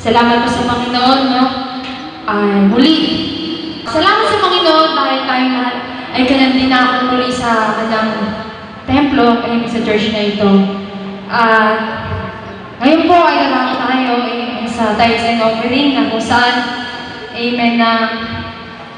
Salamat po sa Panginoon, no? Ay, muli. Salamat sa Panginoon dahil tayo lahat ay kinandinakon muli sa kanyang templo, ay sa church na ito. At ngayon po ay lalaki tayo eh, sa tithes and offering na kung saan, amen, na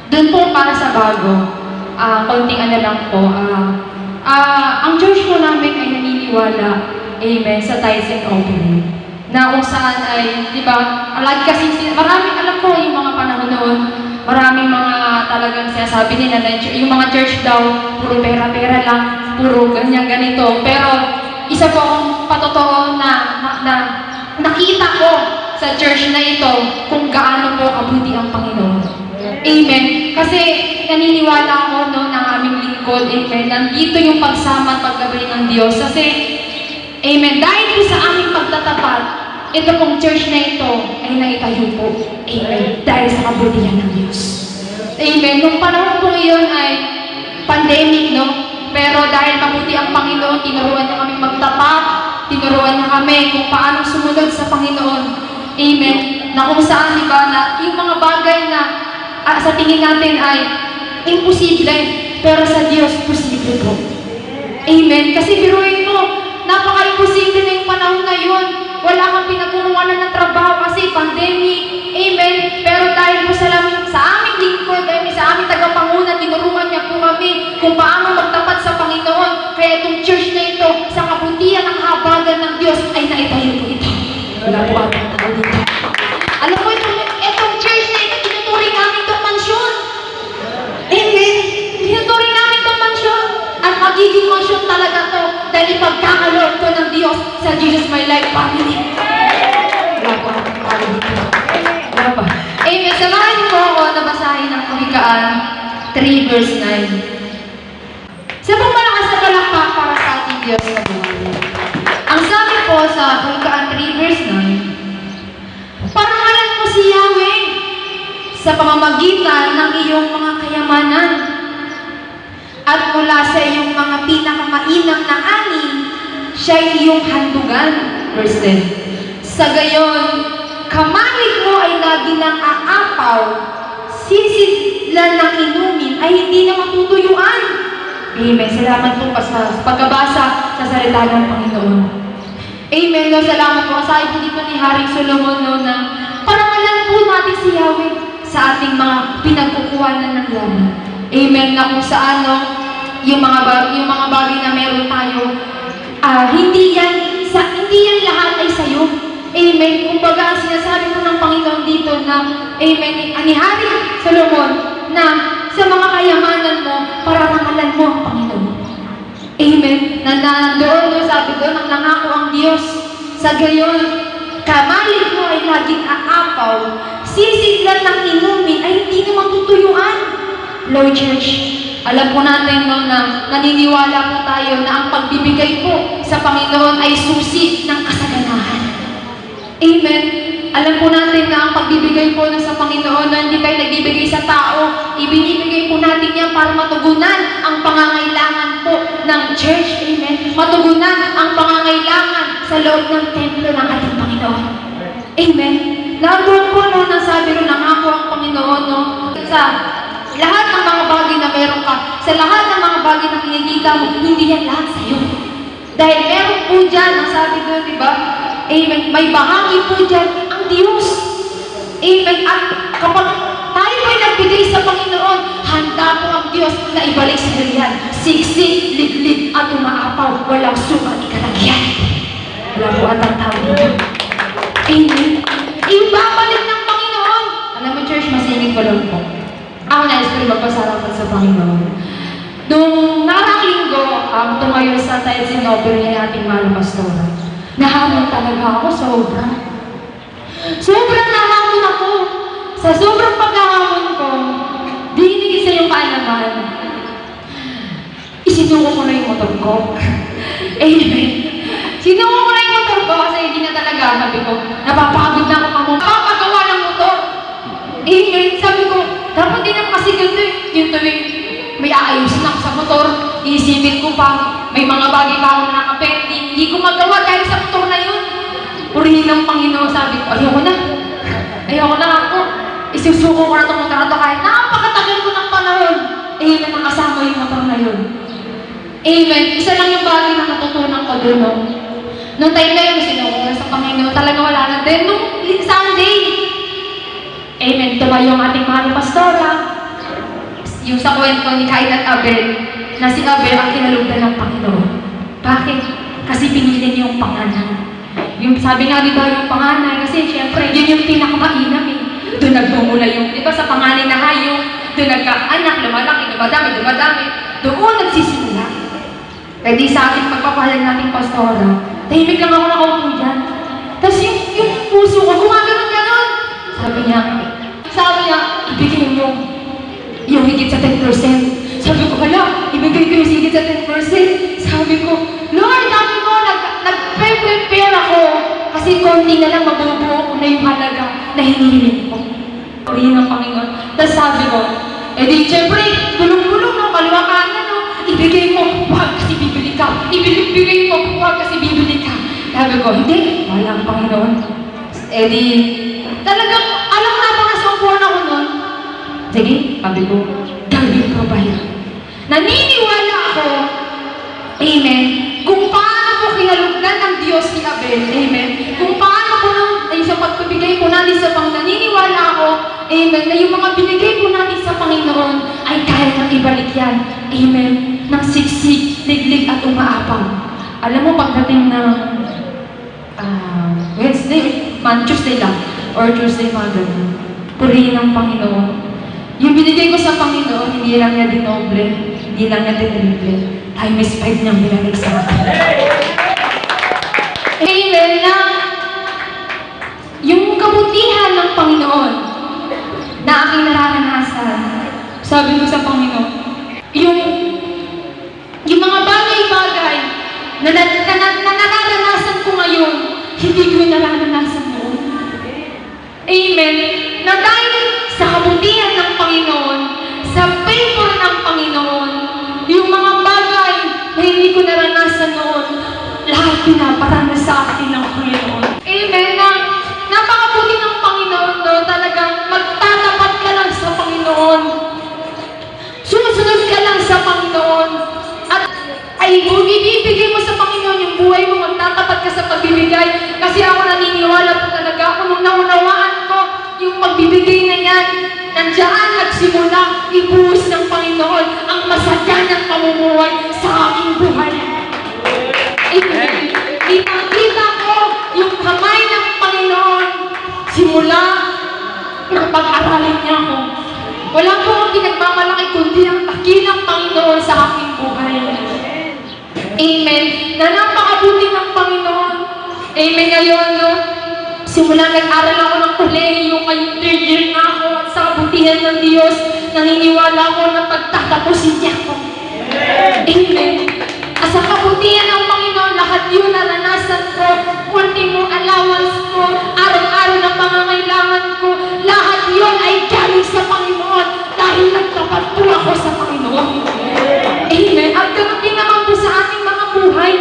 doon po para sa bago, ah konting ano lang po, ah ah, ang church po namin ay naniniwala, amen, sa tithes and offering. Na kung saan ay, di ba, lagi kasi, maraming alam ko yung mga panahon noon, maraming mga talagang sinasabi nila na yung- mga church daw, puro pera-pera lang, puro ganyan ganito. Pero isa po akong patotoo na, na, na nakita ko sa church na ito kung gaano po kabuti ang Panginoon. Amen. Kasi naniniwala ako no, ng aming lingkod, amen, nandito yung pagsama at paggabi ng Diyos. Kasi, amen, dahil po sa aming pagtatapat, ito pong church na ito ay naitayo po. Amen. Dahil sa kabutihan ng Diyos. Amen. Nung panahon po iyon ay pandemic, no? Pero dahil mabuti ang Panginoon, tinuruan niya kami magtapat, tinuruan niya kami kung paano sumunod sa Panginoon. Amen. Na kung saan, di ba, na yung mga bagay na ah, sa tingin natin ay imposible, pero sa Diyos, posible po. Amen. Kasi biruin mo, napaka-imposible na yung panahon ngayon. Wala kang pinagkukuhanan ng trabaho kasi pandemic. Amen. Pero dahil po sa, lam- sa aming lingkod, dahil sa aming tagapangunan, tinuruan niya po kami kung paano magtapat sa Panginoon. Kaya itong church na ito, sa kabutihan ng habagan ng Diyos, ay naitayo po ito. Wala po dahil ipagkakaloob to ng Diyos sa Jesus My Life family. Wala. Amen. Samahan niyo po ako na basahin ang Kawikaan 3 verse 9. Sa pong malakas na palakpak para sa ating Diyos na buhay. Ang sabi po sa Kawikaan 3 verse 9, Parangalan mo si Yahweh sa pamamagitan ng iyong mga kayamanan at mula sa iyong mga pinakamainam na ani, siya iyong handugan. Verse 10. Sa gayon, kamalig mo ay lagi ng aapaw, sisidlan ng inumin ay hindi na matutuyuan. Amen. Salamat po sa sa pagbabasa sa salita ng Panginoon. Amen. No, salamat po. Sabi po dito ni Haring Solomon no, na parangalan po natin si Yahweh sa ating mga pinagkukuhanan ng yaman. Amen. Na kung saan no, yung mga yung mga bagay na meron tayo, ah, hindi yan sa hindi yan lahat ay sa iyo. Amen. Kumbaga, ang sinasabi po ng Panginoon dito na Amen. Ni, Haring Solomon na sa mga kayamanan mo, pararangalan mo ang Panginoon. Amen. Na nandoon doon sabi ko, nang nangako ang Diyos. Sa gayon, kamalig mo ay laging aapaw. Sisiglan ng inumin ay hindi naman tutuyuan. Lord Church, alam po natin no, na naniniwala po tayo na ang pagbibigay po sa Panginoon ay susi ng kasaganahan. Amen. Alam po natin na ang pagbibigay po na sa Panginoon na hindi tayo nagbibigay sa tao, ibinibigay po natin yan para matugunan ang pangangailangan po ng church. Amen. Matugunan ang pangangailangan sa loob ng templo ng ating Panginoon. Amen. Nandoon po no, nasabi rin ng ako ang Panginoon no, sa lahat ng mga bagay na meron ka, sa lahat ng mga bagay na kinikita mo, hindi yan lahat sa'yo. Dahil meron po dyan, ang sabi doon, di ba? Amen. May bahagi po dyan ang Diyos. Amen. At kapag tayo po'y nagbigay sa Panginoon, handa po ang Diyos na ibalik sa yan. Siksik, liblib, at umaapaw. Walang sukat ikalagyan. Wala po at ang tao. Amen. Rin magpasalamat sa Panginoon. Nung nakaraang linggo, um, tumayo sa and offering ng ating mahal pastora. Nahamon talaga ako sobra. Sobrang nahamon ako. Sa sobrang pagkahamon ko, di hindi sa yung kaalaman. Isinuko ko na yung motor ko. Amen. Sinuko ko na yung motor ko kasi hindi na talaga, sabi ko, napapagod na ako motor. Amen. Din naman kasi ganito eh. Yung tuwing may aayusin ako sa motor, iisipin ko pa, may mga bagay pa ako na nakapending, hindi ko magawa dahil sa motor na yun. Purihin ng Panginoon, sabi ko, ayoko na. isusuko ko na itong motor na to kahit napakatagal ko ng panahon. Amen, nakasama yung motor na yun. Amen. Isa lang yung bagay na natutunan ko doon, no? Nung time na yun, sinuko ko sa Panginoon, talaga wala na din. Nung Sunday, Amen. Tumayo ang ating mahal na pastora. Sa kwento ni Cain at Abel, na si Abel ang kinalugdan ng Panginoon. Bakit? Kasi pinili niya yung panganay. Yung sabi nga di ba yung panganay, kasi syempre yun yung pinakamainam eh. Doon nagmumula yung, di ba sa panganay na hayop, doon nagkaanak, lumalaki, dumadami, dumadami. Doon nagsisimula. Kaya di sa akin pagpapahalan natin pastora, tahimik lang ako nakaupo dyan. Tapos yung, yung puso ko, gumagano'n ganon. Sabi niya, sabi niya, ibigay mo yung higit sa 10%. Sabi ko, hala, ibigay ko yung higit sa 10%. Sabi ko, Lord, sabi ko, nag, nag-prepare ako. Kasi konti na lang mabubuo ko na yung halaga na hinihiling ko. Purihin ng Panginoon. Tapos sabi ko, eh di, syempre, gulong-gulong, no, kaliwa kanan, no, ibigay mo, huwag kasi bibili ka. Ibigay bigay mo, huwag kasi bibili ka. Sabi ko, hindi, wala ang Panginoon. Eh di, talagang, alam na ba nasa upuan ako nun? Sige, sabi ko, God will provide. Naniniwala ako, Amen, kung paano po kinalugdan ng Diyos si Abel, Amen, kung paano po nung, ay sa pagpibigay po natin sa Panginoon, naniniwala ako, Amen, na yung mga binigay po natin sa Panginoon ay kaya nang ibalik yan, Amen, ng siksik, liglig at umaapang. Alam mo, pagdating ng ah, Wednesday, man, Tuesday lang, or Tuesday, ganun. Purihin ng Panginoon. Yung binigay ko sa Panginoon, hindi lang niya dinoble, hindi lang niya dinilibre. Times 5 niyang binalik sa akin. Sa akin ng Panginoon. Amen. Na napakabuti ng Panginoon no, talagang magtatapat ka lang sa Panginoon. Sumusunod ka lang sa Panginoon. At ay kung ibibigay mo sa Panginoon yung buhay mo, magtatapat ka sa pagbibigay. Kasi ako naniniwala po talaga ako nung naunawaan ko yung pagbibigay na yan. Nandiyan nagsimula ibuhos ng Panginoon ang masaganang pamumuhay sa aking buhay. Amen. Ipakita ko yung kamay ng Panginoon simula nang pag-aralin niya ako. Wala po akong pinagmamalaki kundi ang takilang Panginoon sa aking buhay. Amen. Na napakabuti ng Panginoon. Amen ngayon, no? Simula nag-aral ako ng kolehiyo, ngayong third year na ako at sa kabutihan ng Diyos, naniniwala ako na pagtatapusin niya ako. Amen. At sa kabutihan ng Panginoon, lahat yun naranasan ko, ultimo allowance ko, araw-araw na pangangailangan ko, lahat yun ay galing sa Panginoon dahil nagtapat ako sa Panginoon. Amen. At ganun din naman po sa ating mga buhay.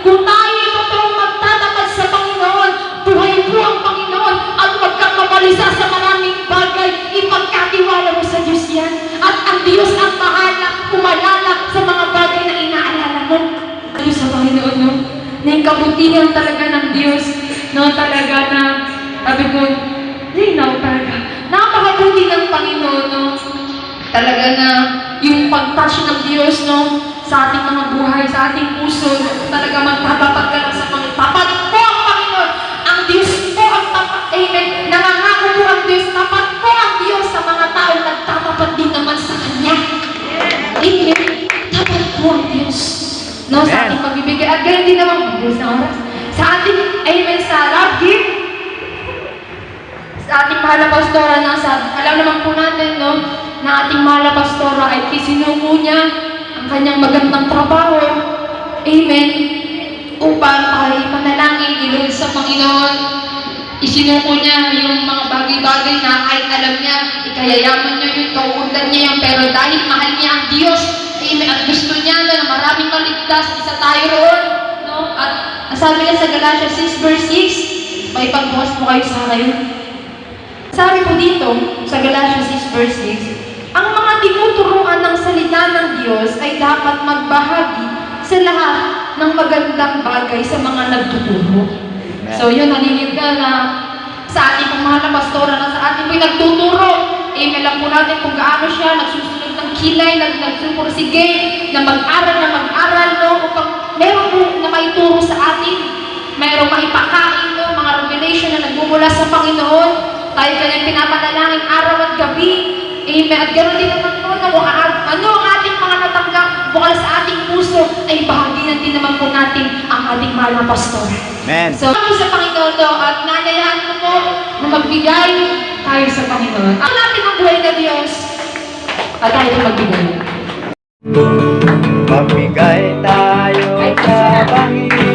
Kung tayo ay totoong magtatapat sa Panginoon, buhay po ang Panginoon at mabalisa sa maraming bagay. Ipagkatiwala mo sa Diyos yan. At ang Diyos ang bahala, umalala sa mga bagay na inaalala mo. Diyos sa Panginoon, no? Na yung kabutihan talaga ng Diyos, no? Talaga na, sabi ko, linaw talaga. Napakabuti ng Panginoon, no? Talaga na yung pag-touch ng Diyos, no? Sa ating mga buhay, sa ating puso, talaga magtatapat ka lang sa Panginoon. Tapat po ang Panginoon! Ang Diyos po ang tapat. Amen. Nangangako po ang Diyos. Tapat po ang Diyos sa mga tao nagtatapat din naman sa Kanya. Amen. Tapat po ang Diyos. No, sa ating pagbibigay. At ganyan din naman, Diyos na oras. Sa ating, amen, sa love gift, sa ating mahal na pastora na sa, alam naman po natin, no, na ating mahal pastora ay isinuko niya ang kanyang magandang trabaho. Amen. Upang ay panalangin, ilod sa Panginoon. Isinuko niya yung mga bagay-bagay na kahit alam niya, ikayayaman niya yun, kauundan niya yun, pero dahil mahal niya ang Diyos, Amen, at gusto niya na maraming maligtas, isa tayo roon? At sabi niya sa Galatia 6 verse 6, may pagbukas po kayo sa akin. Sabi po dito, sa Galatians 6 verse 6, ang mga tinuturuan ng salita ng Diyos ay dapat magbahagi sa lahat ng magandang bagay sa mga nagtuturo. So yun, nalilid ka na sa ating pong mahal na pastora na sa ating po'y nagtuturo. Eh, alam po natin kung gaano siya nagsusunod ng kilay, nag nagsupursige, na mag-aral na mag-aral, no? Upang meron po na maituro sa atin, mayroong maipakain, no? Mga revelation na nagmumula sa Panginoon. Tayo kanyang pinapanalangin araw at gabi. Amen. At ganoon din naman po na kung ano ang ating mga natanggap bukal sa ating puso, ay bahaginan din naman po natin ang ating mahal na pastor. Amen. So, ako sa Panginoon to at nanayaan ko po na magbigay tayo sa Panginoon. Ang natin ang buhay na Diyos at tayo magbigay. Magbigay tayo sa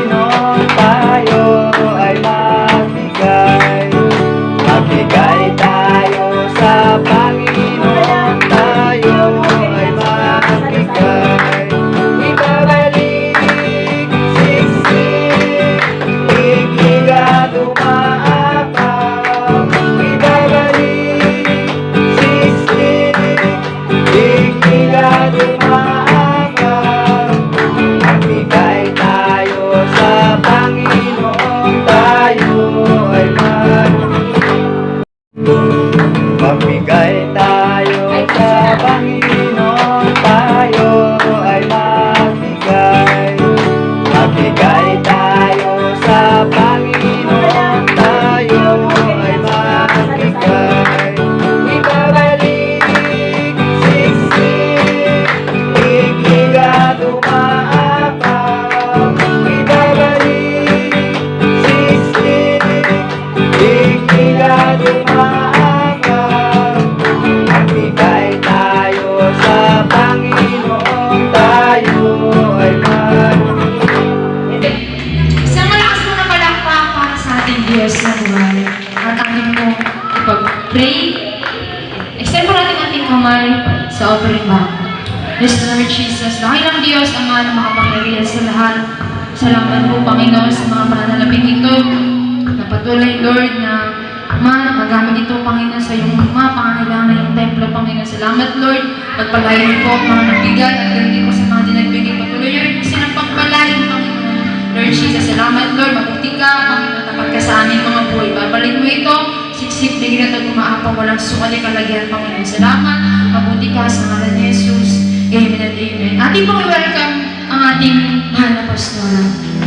ipag-pray. Extend po natin ating kamay sa offering bag. Yes, Lord Jesus, dakilang Diyos, Ama na makapangyarihan sa lahat. Salamat po, Panginoon, sa mga pananalapin ito. Na patuloy, Lord, na Ama, magamit ito, Panginoon, sa iyong mga pangangailangan ng templo, Panginoon. Salamat, Lord. Pagpalain niyo po ang mga nagbigay at ganun po sa mga dinagbigay. Bigyan at gumaapang walang sukat ay kalagyan, Panginoon. Salamat, mabuti ka sa ngalan ni Jesus. Amen and amen. Ating pong welcome ang ating mahal na pastora.